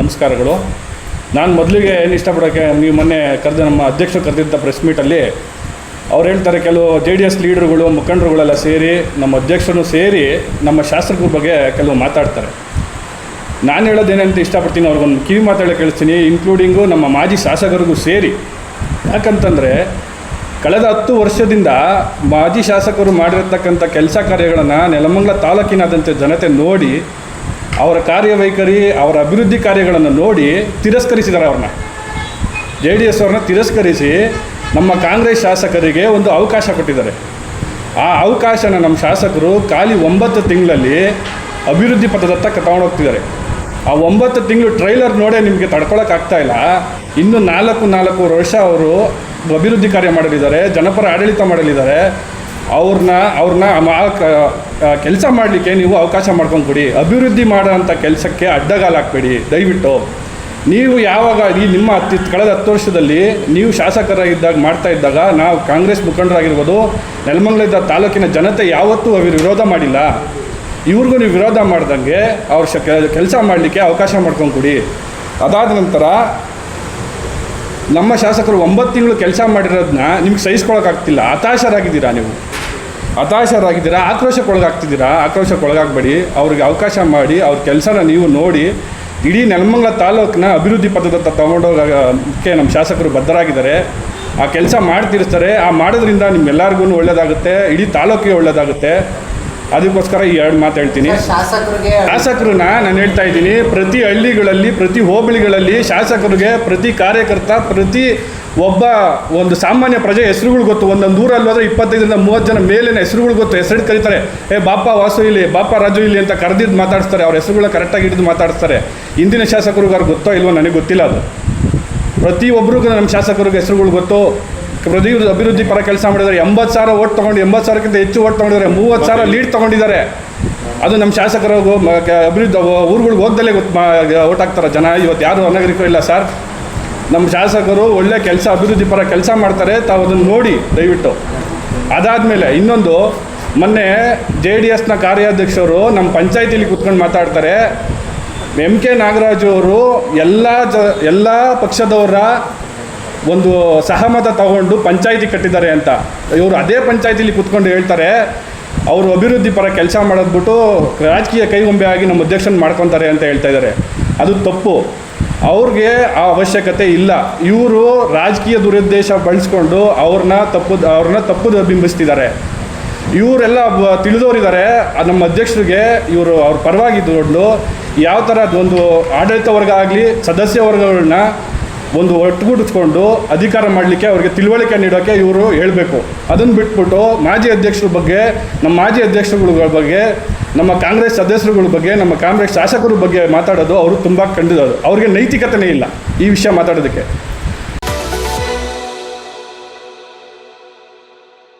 ನಮಸ್ಕಾರಗಳು. ನಾನು ಮೊದಲಿಗೆ ಏನು ಇಷ್ಟಪಡೋಕ್ಕೆ ನೀವು ಮೊನ್ನೆ ಕರೆದ ನಮ್ಮ ಅಧ್ಯಕ್ಷರು ಕರೆದಿದ್ದ ಪ್ರೆಸ್ ಮೀಟಲ್ಲಿ ಅವ್ರು ಹೇಳ್ತಾರೆ ಕೆಲವು ಜೆ ಡಿ ಎಸ್ ಲೀಡರ್ಗಳು ಮುಖಂಡರುಗಳೆಲ್ಲ ಸೇರಿ, ನಮ್ಮ ಅಧ್ಯಕ್ಷರು ಸೇರಿ ನಮ್ಮ ಶಾಸಕರ ಬಗ್ಗೆ ಕೆಲವು ಮಾತಾಡ್ತಾರೆ. ನಾನು ಹೇಳೋದೇನಂತ ಇಷ್ಟಪಡ್ತೀನಿ, ಅವ್ರಿಗೊಂದು ಕಿವಿ ಮಾತಾಡೋ ಕೇಳಿಸ್ತೀನಿ. ಇನ್ಕ್ಲೂಡಿಂಗು ನಮ್ಮ ಮಾಜಿ ಶಾಸಕರಿಗೂ ಸೇರಿ. ಯಾಕಂತಂದರೆ ಕಳೆದ ಹತ್ತು ವರ್ಷದಿಂದ ಮಾಜಿ ಶಾಸಕರು ಮಾಡಿರತಕ್ಕಂಥ ಕೆಲಸ ಕಾರ್ಯಗಳನ್ನು ನೆಲಮಂಗಲ ತಾಲೂಕಿನಾದಂಥ ಜನತೆ ನೋಡಿ ಅವರ ಕಾರ್ಯವೈಖರಿ, ಅವರ ಅಭಿವೃದ್ಧಿ ಕಾರ್ಯಗಳನ್ನು ನೋಡಿ ತಿರಸ್ಕರಿಸಿದ್ದಾರೆ ಅವ್ರನ್ನ. ಜೆ ಡಿ ಎಸ್ ಅವ್ರನ್ನ ತಿರಸ್ಕರಿಸಿ ನಮ್ಮ ಕಾಂಗ್ರೆಸ್ ಶಾಸಕರಿಗೆ ಒಂದು ಅವಕಾಶ ಕೊಟ್ಟಿದ್ದಾರೆ. ಆ ಅವಕಾಶನ ನಮ್ಮ ಶಾಸಕರು ಖಾಲಿ ಒಂಬತ್ತು ತಿಂಗಳಲ್ಲಿ ಅಭಿವೃದ್ಧಿ ಪಥದತ್ತ ತಗೊಂಡೋಗ್ತಿದ್ದಾರೆ ಆ ಒಂಬತ್ತು ತಿಂಗಳು ಟ್ರೈಲರ್ ನೋಡೇ ನಿಮಗೆ ತಡ್ಕೊಳಕ್ಕಾಗ್ತಾ ಇಲ್ಲ. ಇನ್ನು ನಾಲ್ಕು ನಾಲ್ಕು ವರ್ಷ ಅವರು ಅಭಿವೃದ್ಧಿ ಕಾರ್ಯ ಮಾಡಲಿದ್ದಾರೆ, ಜನಪರ ಆಡಳಿತ ಮಾಡಲಿದ್ದಾರೆ. ಅವ್ರನ್ನ ಅವ್ರನ್ನ ಕೆಲಸ ಮಾಡಲಿಕ್ಕೆ ನೀವು ಅವಕಾಶ ಮಾಡ್ಕೊಂಡು ಕೊಡಿ ಅಭಿವೃದ್ಧಿ ಮಾಡೋಂಥ ಕೆಲಸಕ್ಕೆ ಅಡ್ಡಗಾಲ ಹಾಕ್ಬೇಡಿ. ದಯವಿಟ್ಟು. ನೀವು ಯಾವಾಗ ಈ ನಿಮ್ಮ ಹತ್ತಿ, ಕಳೆದ ಹತ್ತು ವರ್ಷದಲ್ಲಿ ನೀವು ಶಾಸಕರಾಗಿದ್ದಾಗ, ಮಾಡ್ತಾ ಇದ್ದಾಗ, ನಾವು ಕಾಂಗ್ರೆಸ್ ಮುಖಂಡರಾಗಿರ್ಬೋದು, ನೆಲಮಂಗಲದ ತಾಲೂಕಿನ ಜನತೆ ಯಾವತ್ತೂ ಅವರು ವಿರೋಧ ಮಾಡಿಲ್ಲ. ಇವ್ರಿಗೂ ನೀವು ವಿರೋಧ ಮಾಡ್ದಂಗೆ ಅವ್ರ ಶ ಕೆಲಸ ಮಾಡಲಿಕ್ಕೆ ಅವಕಾಶ ಮಾಡ್ಕೊಂಡು ಕೊಡಿ ಅದಾದ ನಂತರ ನಮ್ಮ ಶಾಸಕರು ಒಂಬತ್ತು ತಿಂಗಳು ಕೆಲಸ ಮಾಡಿರೋದನ್ನ ನಿಮ್ಗೆ ಸಹಿಸ್ಕೊಳಕ್ಕಾಗ್ತಿಲ್ಲ. ಹತಾಶರಾಗಿದ್ದೀರಾ ನೀವು? ಹತಾಶರಾಗಿದ್ದೀರಾ? ಆಕ್ರೋಶಕ್ಕೊಳಗಾಗ್ತಿದ್ದೀರಾ? ಆಕ್ರೋಶಕ್ಕೊಳಗಾಗಬೇಡಿ. ಅವ್ರಿಗೆ ಅವಕಾಶ ಮಾಡಿ, ಅವ್ರ ಕೆಲಸನ ನೀವು ನೋಡಿ, ಇಡೀ ನೆಲಮಂಗಲ ತಾಲೂಕಿನ ಅಭಿವೃದ್ಧಿ ಪಥದತ್ತ ತಗೊಂಡೋಗಕ್ಕೆ ನಮ್ಮ ಶಾಸಕರು ಬದ್ಧರಾಗಿದ್ದಾರೆ. ಆ ಕೆಲಸ ಮಾಡ್ತಿರ್ತಾರೆ. ಆ ಮಾಡೋದ್ರಿಂದ ನಿಮ್ಮೆಲ್ಲರಿಗೂ ಒಳ್ಳೆಯದಾಗುತ್ತೆ ಇಡೀ ತಾಲೂಕಿಗೆ ಒಳ್ಳೆಯದಾಗುತ್ತೆ ಅದಕ್ಕೋಸ್ಕರ ಈ ಎರಡು ಮಾತು ಹೇಳ್ತೀನಿ. ಶಾಸಕರನ್ನ ನಾನು ಹೇಳ್ತಾ ಇದ್ದೀನಿ ಪ್ರತಿ ಹಳ್ಳಿಗಳಲ್ಲಿ ಪ್ರತಿ ಹೋಬಳಿಗಳಲ್ಲಿ ಶಾಸಕರಿಗೆ ಪ್ರತಿ ಕಾರ್ಯಕರ್ತ ಪ್ರತಿ ಒಬ್ಬ ಒಂದು ಸಾಮಾನ್ಯ ಪ್ರಜೆ ಹೆಸರುಗಳು ಗೊತ್ತು. ಒಂದೊಂದು ಊರಲ್ಲಿ ಹೋದರೆ ಇಪ್ಪತ್ತೈದರಿಂದ ಮೂವತ್ತು ಜನ ಮೇಲಿನ ಹೆಸರುಗಳು ಗೊತ್ತು. ಹೆಸರು ಕರೀತಾರೆ ಏ ಬಾಪ ವಾಸು ಇಲ್ಲಿ ಬಾಪ ರಾಜು ಇಲ್ಲಿ ಅಂತ ಕರೆದಿದ್ದು ಮಾತಾಡಿಸ್ತಾರೆ. ಅವ್ರ ಹೆಸರುಗಳ ಕರೆಕ್ಟಾಗಿ ಹಿಡಿದು ಮಾತಾಡ್ತಾರೆ ಇಂದಿನ ಶಾಸಕರಿಗೆ ಅವ್ರಿಗೆ ಗೊತ್ತೋ ಇಲ್ವೋ ನನಗೆ ಗೊತ್ತಿಲ್ಲ ಅದು. ಪ್ರತಿಯೊಬ್ಬರಿಗೂ ನಮ್ಮ ಶಾಸಕರಿಗೆ ಹೆಸರುಗಳು ಗೊತ್ತು. ಪ್ರತಿ ಅಭಿವೃದ್ಧಿ ಪರ ಕೆಲಸ ಮಾಡಿದ್ದಾರೆ. ಎಂಬತ್ತು ಸಾವಿರ ಓಟ್ ತೊಗೊಂಡು, ಎಂಬತ್ತು ಸಾವಿರಕ್ಕಿಂತ ಹೆಚ್ಚು ಓಟ್ ತೊಗೊಂಡಿದ್ದಾರೆ. ಮೂವತ್ತು ಸಾವಿರ ಲೀಡ್ ತೊಗೊಂಡಿದ್ದಾರೆ. ಅದು ನಮ್ಮ ಶಾಸಕರು ಅಭಿವೃದ್ಧಿ ಊರುಗಳಿಗೆ ಹೋಗ್ದಲ್ಲೇ ಓಟ್ ಹಾಕ್ತಾರೆ ಜನ. ಇವತ್ತು ಯಾರು ಅನಾಗರಿಕರು ಇಲ್ಲ ಸರ್. ನಮ್ಮ ಶಾಸಕರು ಒಳ್ಳೆ ಕೆಲಸ, ಅಭಿವೃದ್ಧಿ ಪರ ಕೆಲಸ ಮಾಡ್ತಾರೆ. ತಾವು ಅದನ್ನು ನೋಡಿ, ದಯವಿಟ್ಟು. ಅದಾದಮೇಲೆ ಇನ್ನೊಂದು, ಮೊನ್ನೆ ಜೆ ಡಿ ಎಸ್ನ ಕಾರ್ಯಾಧ್ಯಕ್ಷರು ನಮ್ಮ ಪಂಚಾಯತಿಲಿ ಕೂತ್ಕೊಂಡು ಮಾತಾಡ್ತಾರೆ. ಎಂ ಕೆ ನಾಗರಾಜು ಅವರು ಎಲ್ಲ ಜ ಎಲ್ಲ ಪಕ್ಷದವರ ಒಂದು ಸಹಮತ ತಗೊಂಡು ಪಂಚಾಯಿತಿ ಕಟ್ಟಿದ್ದಾರೆ ಅಂತ. ಇವರು ಅದೇ ಪಂಚಾಯತಿಲಿ ಕೂತ್ಕೊಂಡು ಹೇಳ್ತಾರೆ, ಅವರು ಅಭಿವೃದ್ಧಿ ಪರ ಕೆಲಸ ಮಾಡೋದ್ಬಿಟ್ಟು ರಾಜಕೀಯ ಕೈಗೊಂಬೆ ಆಗಿ ನಮ್ಮ ಅಧ್ಯಕ್ಷನ ಮಾಡ್ಕೊತಾರೆ ಅಂತ ಹೇಳ್ತಾ ಇದ್ದಾರೆ. ಅದು ತಪ್ಪು. ಅವ್ರಿಗೆ ಆ ಅವಶ್ಯಕತೆ ಇಲ್ಲ. ಇವರು ರಾಜಕೀಯ ದುರುದ್ದೇಶ ಬಳಸ್ಕೊಂಡು ಅವ್ರನ್ನ ತಪ್ಪು ಅವ್ರನ್ನ ತಪ್ಪು ಬಿಂಬಿಸ್ತಿದ್ದಾರೆ ಇವರೆಲ್ಲ ತಿಳಿದವರಿದ್ದಾರೆ ನಮ್ಮ ಅಧ್ಯಕ್ಷರಿಗೆ ಇವರು ಅವ್ರ ಪರವಾಗಿ ಇದ್ದುಕೊಂಡು ಯಾವ ಥರ ಒಂದು ಆಡಳಿತ ವರ್ಗ ಆಗಲಿ, ಸದಸ್ಯ ವರ್ಗಗಳನ್ನ ಒಂದು ಒಟ್ಟುಗೂಡಿಸ್ಕೊಂಡು ಅಧಿಕಾರ ಮಾಡಲಿಕ್ಕೆ ಅವರಿಗೆ ತಿಳುವಳಿಕೆ ನೀಡೋಕ್ಕೆ ಇವರು ಹೇಳಬೇಕು. ಅದನ್ನು ಬಿಟ್ಬಿಟ್ಟು ಮಾಜಿ ಅಧ್ಯಕ್ಷರ ಬಗ್ಗೆ, ನಮ್ಮ ಮಾಜಿ ಅಧ್ಯಕ್ಷರುಗಳ ಬಗ್ಗೆ, ನಮ್ಮ ಕಾಂಗ್ರೆಸ್ ಸದಸ್ಯರುಗಳ ಬಗ್ಗೆ, ನಮ್ಮ ಕಾಂಗ್ರೆಸ್ ಶಾಸಕರ ಬಗ್ಗೆ ಮಾತಾಡೋದು ಅವರು ತುಂಬ ಕಂಡಿದ್ದು ಅವ್ರಿಗೆ ನೈತಿಕತೆನೇ ಇಲ್ಲ ಈ ವಿಷಯ ಮಾತಾಡೋದಕ್ಕೆ.